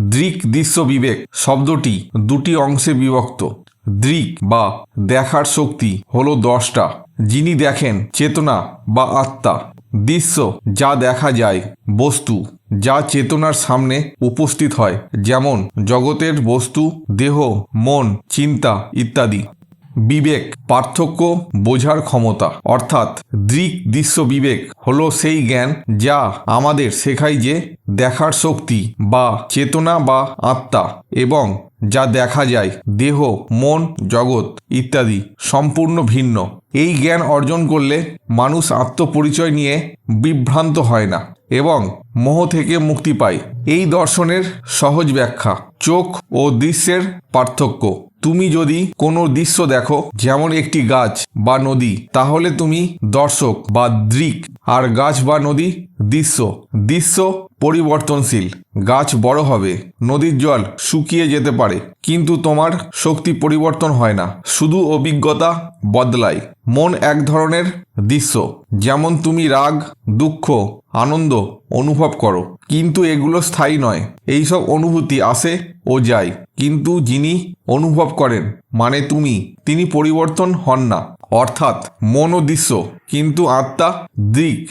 দৃক দৃশ্য বিবেক শব্দটি দুটি অংশে বিভক্ত। দৃক বা দেখার শক্তি হলো দশটা। যিনি দেখেন চেতনা বা আত্মা। দৃশ্য যা দেখা যায়, বস্তু যা চেতনার সামনে উপস্থিত হয়, যেমন জগতের বস্তু, দেহ, মন, চিন্তা ইত্যাদি। বিবেক, পার্থক্য বোঝার ক্ষমতা। অর্থাৎ দৃক দৃশ্য বিবেক হলো সেই জ্ঞান যা আমাদের শেখায় যে দেখার শক্তি বা চেতনা বা আত্মা এবং যা দেখা যায়, দেহ, মন, জগৎ ইত্যাদি সম্পূর্ণ ভিন্ন। এই জ্ঞান অর্জন করলে মানুষ আত্মপরিচয় নিয়ে বিভ্রান্ত হয় না এবং মোহ থেকে মুক্তি পায়। এই দর্শনের সহজ ব্যাখ্যা, চোখ ও দৃশ্যের পার্থক্য। তুমি যদি কোনো দৃশ্য দেখো, যেমন একটি গাছ বা নদী, তাহলে তুমি দর্শক বা দৃক। আর গাছ বা নদী, দৃশ্য। দৃশ্য পরিবর্তনশীল। গাছ বড় হবে, নদীর জল শুকিয়ে যেতে পারে, কিন্তু তোমার শক্তি পরিবর্তন হয় না। শুধু অভিজ্ঞতা বদলায়। মন এক ধরনের দৃশ্য, যেমন তুমি রাগ, দুঃখ, আনন্দ অনুভব করো। কিন্তু এগুলো স্থায়ী নয়। এইসব অনুভূতি আসে ও যায়, কিন্তু যিনি অনুভব করেন মানে তুমি, তিনি পরিবর্তন হন না। অর্থাৎ মন ও দৃশ্য, কিন্তু আত্মা দিক।